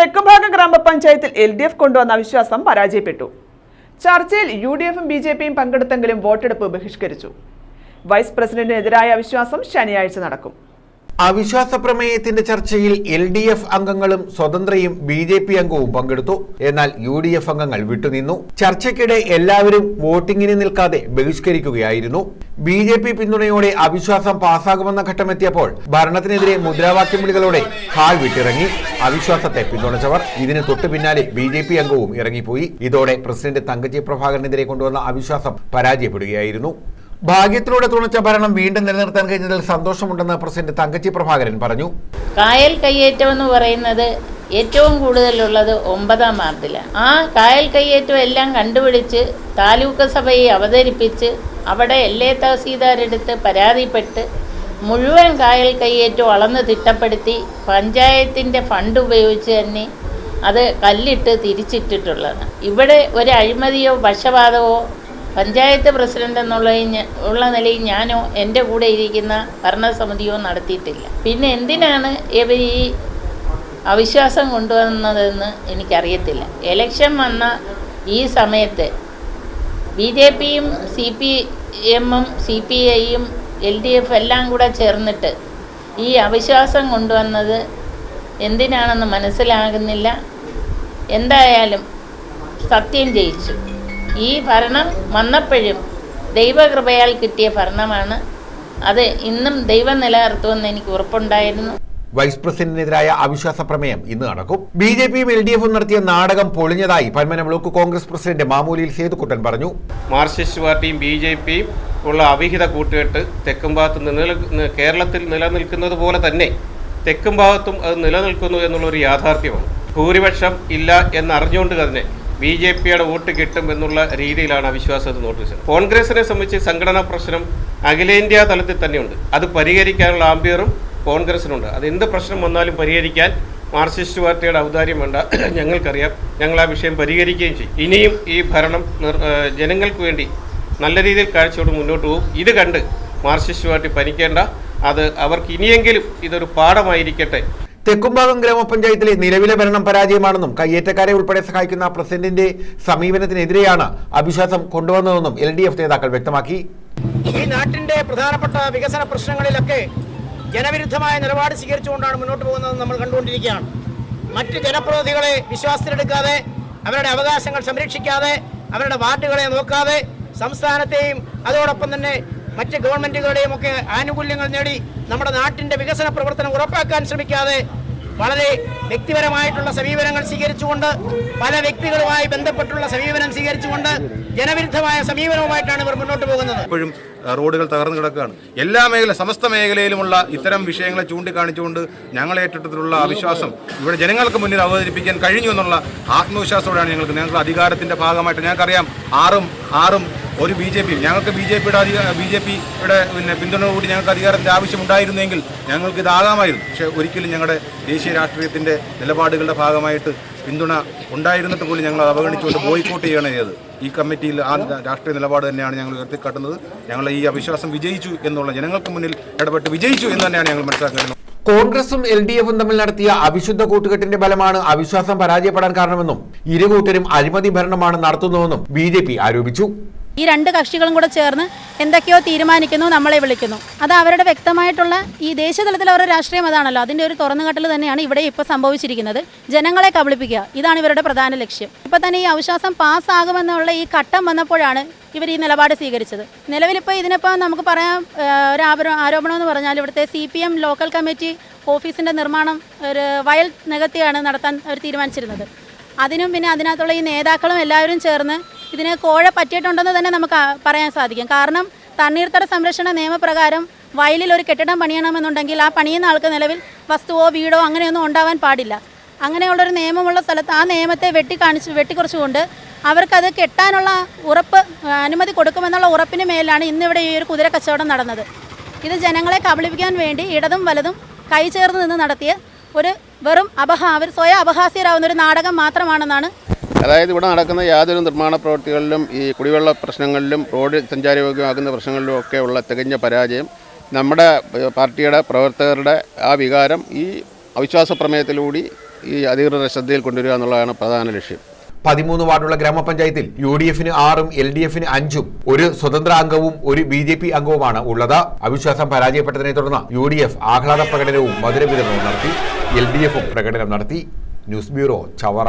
തെക്കുംഭാഗം ഗ്രാമപഞ്ചായത്തിൽ L D F കൊണ്ടുവന്ന അവിശ്വാസം പരാജയപ്പെട്ടു. ചർച്ചയിൽ യു ഡി എഫും ബി ജെ പിയും പങ്കെടുത്തെങ്കിലും വോട്ടെടുപ്പ് ബഹിഷ്കരിച്ചു. വൈസ് പ്രസിഡന്റിനെതിരായ അവിശ്വാസം ശനിയാഴ്ച നടക്കും. അവിശ്വാസ പ്രമേയത്തിന്റെ ചർച്ചയിൽ എൽ ഡി എഫ് അംഗങ്ങളും സ്വതന്ത്രയും ബി ജെ പി അംഗവും പങ്കെടുത്തു. എന്നാൽ യു ഡി എഫ് അംഗങ്ങൾ വിട്ടുനിന്നു. ചർച്ചയ്ക്കിടെ എല്ലാവരും വോട്ടിങ്ങിന് നിൽക്കാതെ ബഹിഷ്കരിക്കുകയായിരുന്നു. ബി ജെ പി പിന്തുണയോടെ അവിശ്വാസം പാസ്സാകുമെന്ന ഘട്ടമെത്തിയപ്പോൾ ഭരണത്തിനെതിരെ മുദ്രാവാക്യം വിളികളോടെ ഹാൾ വിട്ടിറങ്ങി. അവിശ്വാസത്തെ പിന്തുണച്ചവർ ഇതിന് തൊട്ടു പിന്നാലെ ബി ജെ പി അംഗവും ഇറങ്ങിപ്പോയി. ഇതോടെ പ്രസിഡന്റ് തങ്കജി പ്രഭാകരനെതിരെ കൊണ്ടുവന്ന അവിശ്വാസം പരാജയപ്പെടുകയായിരുന്നു. ഭാഗ്യത്തിലൂടെ തുണച്ച ഭരണം വീണ്ടും നിലനിർത്താൻ കഴിഞ്ഞതിൽ സന്തോഷമുണ്ടെന്ന് പ്രസിഡന്റ് തങ്കച്ചി പ്രഭാകരൻ പറഞ്ഞു. കായൽ കയ്യേറ്റം എന്ന് പറയുന്നത് ഏറ്റവും കൂടുതലുള്ളത് ഒമ്പതാം വാർഡിലാണ്. ആ കായൽ കയ്യേറ്റം എല്ലാം കണ്ടുപിടിച്ച് താലൂക്ക് സഭയെ അവതരിപ്പിച്ച് അവിടെ എല്ലേ തഹസീൽദാരെടുത്ത് പരാതിപ്പെട്ട് മുഴുവൻ കായൽ കയ്യേറ്റം അളന്ന് തിട്ടപ്പെടുത്തി പഞ്ചായത്തിന്റെ ഫണ്ട് ഉപയോഗിച്ച് തന്നെ അത് കല്ലിട്ട് തിരിച്ചിട്ടിട്ടുള്ളതാണ്. ഇവിടെ ഒരു അഴിമതിയോ പക്ഷപാതമോ പഞ്ചായത്ത് പ്രസിഡന്റ് എന്നുള്ള ഉള്ള നിലയിൽ ഞാനോ എന്റെ കൂടെ ഇരിക്കുന്ന ഭരണസമിതിയോ നടത്തിയിട്ടില്ല. പിന്നെ എന്തിനാണ് ഇവർ ഈ അവിശ്വാസം കൊണ്ടുവന്നതെന്ന് എനിക്കറിയത്തില്ല. എലക്ഷൻ വന്ന ഈ സമയത്ത് ബി ജെ പിയും സി പി എമ്മും സി പി ഐയും എൽ ഡി എഫ് എല്ലാം കൂടെ ചേർന്നിട്ട് ഈ അവിശ്വാസം കൊണ്ടുവന്നത് എന്തിനാണെന്ന് മനസ്സിലാകുന്നില്ല. എന്തായാലും സത്യം ജയിച്ചു. ഈ ഭരണം വന്നപ്പോഴും ദൈവകൃപയാൽ കിട്ടിയ ഭരണമാണ്. അത് ഇന്നും ദൈവം നിലനിർത്തുമെന്ന് എനിക്ക് ഉറപ്പുണ്ടായിരുന്നു. വൈസ് പ്രസിഡന്റിനെതിരായ അവിശ്വാസ പ്രമേയം ഇന്ന് നടക്കും. ബി ജെ പിയും എൽ ഡി എഫും നടത്തിയ നാടകം പൊളിഞ്ഞതായി പന്മന ബ്ലോക്ക് കോൺഗ്രസ് പ്രസിഡന്റ് മാമൂലിയിൽ സേതുക്കുട്ടൻ പറഞ്ഞു. മാർക്സിസ്റ്റ് പാർട്ടിയും ബി ജെ പിയും ഉള്ള അവിഹിത കൂട്ടുകെട്ട് തെക്കും ഭാഗത്ത് നിലനിൽ കേരളത്തിൽ നിലനിൽക്കുന്നത് പോലെ തന്നെ തെക്കും ഭാഗത്തും അത് നിലനിൽക്കുന്നു എന്നുള്ളൊരു യാഥാർത്ഥ്യമാണ്. ഭൂരിപക്ഷം ഇല്ല എന്നറിഞ്ഞുകൊണ്ട് തന്നെ ബി ജെ പിയുടെ വോട്ട് കിട്ടും എന്നുള്ള രീതിയിലാണ് അവിശ്വാസത്തെ നോട്ടീസ് കോൺഗ്രസിനെ സംബന്ധിച്ച് സംഘടനാ പ്രശ്നം അഖിലേന്ത്യാ തലത്തിൽ തന്നെയുണ്ട്. അത് പരിഹരിക്കാനുള്ള ആംബിയറും കോൺഗ്രസിനുണ്ട്. അത് എന്ത് പ്രശ്നം വന്നാലും പരിഹരിക്കാൻ മാർക്സിസ്റ്റ് പാർട്ടിയുടെ ഔദാര്യം വേണ്ട. ഞങ്ങൾക്കറിയാം ഞങ്ങൾ ആ വിഷയം പരിഹരിക്കുകയും ചെയ്യും. ഇനിയും ഈ ഭരണം ജനങ്ങൾക്ക് വേണ്ടി നല്ല രീതിയിൽ കാഴ്ചയോട് മുന്നോട്ട് പോകും. ഇത് കണ്ട് മാർക്സിസ്റ്റ് പാർട്ടി പനിക്കേണ്ട. അത് അവർക്ക് ഇനിയെങ്കിലും ഇതൊരു പാഠമായിരിക്കട്ടെ. തെക്കുംഭാഗം ഗ്രാമപഞ്ചായത്തിലെ നിലവിലെ ഭരണം പരാജയമാണെന്നും കയ്യേറ്റക്കാരെ ഉൾപ്പെടെ സഹായിക്കുന്ന പ്രസിഡന്റിന്റെ സമീപനത്തിനെതിരെയാണ് അവിശ്വാസം കൊണ്ടുവന്നതെന്നും എൽ ഡി എഫ് നേതാക്കൾ വ്യക്തമാക്കി. ഈ നാട്ടിന്റെ പ്രധാനപ്പെട്ട വികസന പ്രശ്നങ്ങളിലൊക്കെ ജനവിരുദ്ധമായ നിലപാട് സ്വീകരിച്ചുകൊണ്ടാണ് മുന്നോട്ട് പോകുന്നത് നമ്മൾ കണ്ടുകൊണ്ടിരിക്കുകയാണ്. മറ്റ് ജനപ്രതിനിധികളെ വിശ്വാസത്തിലെടുക്കാതെ അവരുടെ അവകാശങ്ങൾ സംരക്ഷിക്കാതെ അവരുടെ വാർഡുകളെ നോക്കാതെ സംസ്ഥാനത്തെയും അതോടൊപ്പം തന്നെ മറ്റ് ഗവൺമെന്റുകളുടെയും ഒക്കെ ആനുകൂല്യങ്ങൾ നേടി നമ്മുടെ നാട്ടിന്റെ വികസന പ്രവർത്തനം ഉറപ്പാക്കാൻ ശ്രമിക്കാതെ വളരെ വ്യക്തിപരമായിട്ടുള്ള സമീപനങ്ങൾ സ്വീകരിച്ചുകൊണ്ട് പല വ്യക്തികളുമായി ബന്ധപ്പെട്ടുള്ള സമീപനം സ്വീകരിച്ചുകൊണ്ട് ജനവിരുദ്ധമായ സമീപനവുമായിട്ടാണ് ഇവർ മുന്നോട്ട് പോകുന്നത്. ഇപ്പോഴും റോഡുകൾ തകർന്നു കിടക്കുകയാണ്. എല്ലാ മേഖല സമസ്ത മേഖലയിലുമുള്ള ഇത്തരം വിഷയങ്ങളെ ചൂണ്ടിക്കാണിച്ചുകൊണ്ട് ഞങ്ങൾ ഏറ്റെടുത്തിട്ടുള്ള അവിശ്വാസം ഇവിടെ ജനങ്ങൾക്ക് മുന്നിൽ അവതരിപ്പിക്കാൻ കഴിഞ്ഞു എന്നുള്ള ആത്മവിശ്വാസത്തോടെയാണ് ഞങ്ങൾക്ക് ഞങ്ങൾക്ക് അധികാരത്തിന്റെ ഭാഗമായിട്ട് ഞങ്ങൾക്കറിയാം. ആറും ആറും ഒരു ബി ജെ പിയും ഞങ്ങൾക്ക് ബി ജെ പിയുടെ അധിക ബി ജെ പിയുടെ പിന്നെ പിന്തുണ കൂടി ഞങ്ങൾക്ക് അധികാരത്തിന്റെ ആവശ്യമുണ്ടായിരുന്നെങ്കിൽ ഞങ്ങൾക്ക് ഇതാകാമായിരുന്നു പക്ഷേ ഒരിക്കലും ഞങ്ങളുടെ ദേശീയ രാഷ്ട്രീയത്തിന്റെ നിലപാടുകളുടെ ഭാഗമായിട്ട് പിന്തുണ ഉണ്ടായിരുന്നിട്ട് പോലും ഞങ്ങൾ അവഗണിച്ചുകൊണ്ട് ബോയ്ക്കോട്ട് ചെയ്യണം ചെയ്തത് ഈ കമ്മിറ്റിയിൽ ആ രാഷ്ട്രീയ നിലപാട് തന്നെയാണ് ഞങ്ങൾ ഉയർത്തിക്കാട്ടുന്നത്. ഞങ്ങൾ ഈ അവിശ്വാസം വിജയിച്ചു എന്നുള്ള ജനങ്ങൾക്ക് മുന്നിൽ ഇടപെട്ട് വിജയിച്ചു എന്ന് തന്നെയാണ് ഞങ്ങൾ മനസ്സിലാക്കുന്നത് കോൺഗ്രസും എൽ ഡി എഫും തമ്മിൽ നടത്തിയ അവിശുദ്ധ കൂട്ടുകെട്ടിന്റെ ഫലമാണ് അവിശ്വാസം പരാജയപ്പെടാൻ കാരണമെന്നും ഇരു കൂട്ടരും അഴിമതി ഭരണമാണ് നടത്തുന്നതെന്നും ബി ആരോപിച്ചു. ഈ രണ്ട് കക്ഷികളും കൂടെ ചേർന്ന് എന്തൊക്കെയോ തീരുമാനിക്കുന്നു നമ്മളെ വിളിക്കുന്നു. അത് അവരുടെ വ്യക്തമായിട്ടുള്ള ഈ ദേശീയതലത്തിൽ അവരുടെ രാഷ്ട്രീയം അതാണല്ലോ. അതിന്റെ ഒരു തുറന്നുകട്ടൽ തന്നെയാണ് ഇവിടെ ഇപ്പോൾ സംഭവിച്ചിരിക്കുന്നത്. ജനങ്ങളെ കബളിപ്പിക്കുക ഇതാണ് ഇവരുടെ പ്രധാന ലക്ഷ്യം. ഇപ്പോൾ തന്നെ ഈ അവിശ്വാസം പാസ്സാകുമെന്നുള്ള ഈ ഘട്ടം വന്നപ്പോഴാണ് ഇവർ ഈ നിലപാട് സ്വീകരിച്ചത്. നിലവിലിപ്പോൾ ഇതിനിപ്പോൾ നമുക്ക് പറയാം ഒരു ആപരോ- ആരോപണം എന്ന് പറഞ്ഞാൽ ഇവിടുത്തെ C P M local committee ഓഫീസിന്റെ നിർമ്മാണം ഒരു വയൽ നികത്തിയാണ് നടത്താൻ അവർ തീരുമാനിച്ചിരുന്നത്. അതിനും പിന്നെ അതിനകത്തുള്ള ഈ നേതാക്കളും എല്ലാവരും ചേർന്ന് ഇതിന് കോഴ പറ്റിയിട്ടുണ്ടെന്ന് തന്നെ നമുക്ക് പറയാൻ സാധിക്കും. കാരണം തണ്ണീർത്തട സംരക്ഷണ നിയമപ്രകാരം വയലിൽ ഒരു കെട്ടിടം പണിയണമെന്നുണ്ടെങ്കിൽ ആ പണിയുന്ന ആൾക്ക് നിലവിൽ വസ്തുവോ വീടോ അങ്ങനെയൊന്നും ഉണ്ടാവാൻ പാടില്ല. അങ്ങനെയുള്ളൊരു നിയമമുള്ള സ്ഥലത്ത് ആ നിയമത്തെ വെട്ടിക്കാണിച്ച് വെട്ടിക്കുറച്ചുകൊണ്ട് അവർക്കത് കെട്ടാനുള്ള ഉറപ്പ് അനുമതി കൊടുക്കുമെന്നുള്ള ഉറപ്പിന് മേലാണ് ഇന്നിവിടെ ഈ ഒരു കുതിര കച്ചവടം നടന്നത്. ഇത് ജനങ്ങളെ കബളിപ്പിക്കാൻ വേണ്ടി ഇടതും വലതും കൈ ചേർന്ന് നിന്ന് നടത്തിയ ഒരു വെറും അപഹാ അവർ സ്വയം അപഹാസ്യരാകുന്ന ഒരു നാടകം മാത്രമാണെന്നാണ് അതായത് ഇവിടെ നടക്കുന്ന യാതൊരു നിർമ്മാണ പ്രവൃത്തികളിലും ഈ കുടിവെള്ള പ്രശ്നങ്ങളിലും റോഡ് സഞ്ചാരയോഗ്യമാക്കുന്ന പ്രശ്നങ്ങളിലും ഒക്കെ ഉള്ള തികഞ്ഞ പരാജയം നമ്മുടെ പാർട്ടിയുടെ പ്രവർത്തകരുടെ ആ വികാരം ഈ അവിശ്വാസ പ്രമേയത്തിലൂടി ഈ അധികൃതരുടെ ശ്രദ്ധയിൽ കൊണ്ടുവരിക എന്നുള്ളതാണ് പ്രധാന ലക്ഷ്യം. പതിമൂന്ന് വാർഡുള്ള ഗ്രാമപഞ്ചായത്തിൽ യു ഡി എഫിന് ആറും എൽ ഡി എഫിന് അഞ്ചും ഒരു സ്വതന്ത്ര അംഗവും ഒരു ബി ജെ പി അംഗവുമാണ് ഉള്ളത്. അവിശ്വാസം പരാജയപ്പെട്ടതിനെ തുടർന്ന് യു ഡി എഫ് ആഹ്ലാദ പ്രകടനവും മധുര വിതരണവും നടത്തി. എൽ ഡി എഫും പ്രകടനം നടത്തി. News bureau Chavara.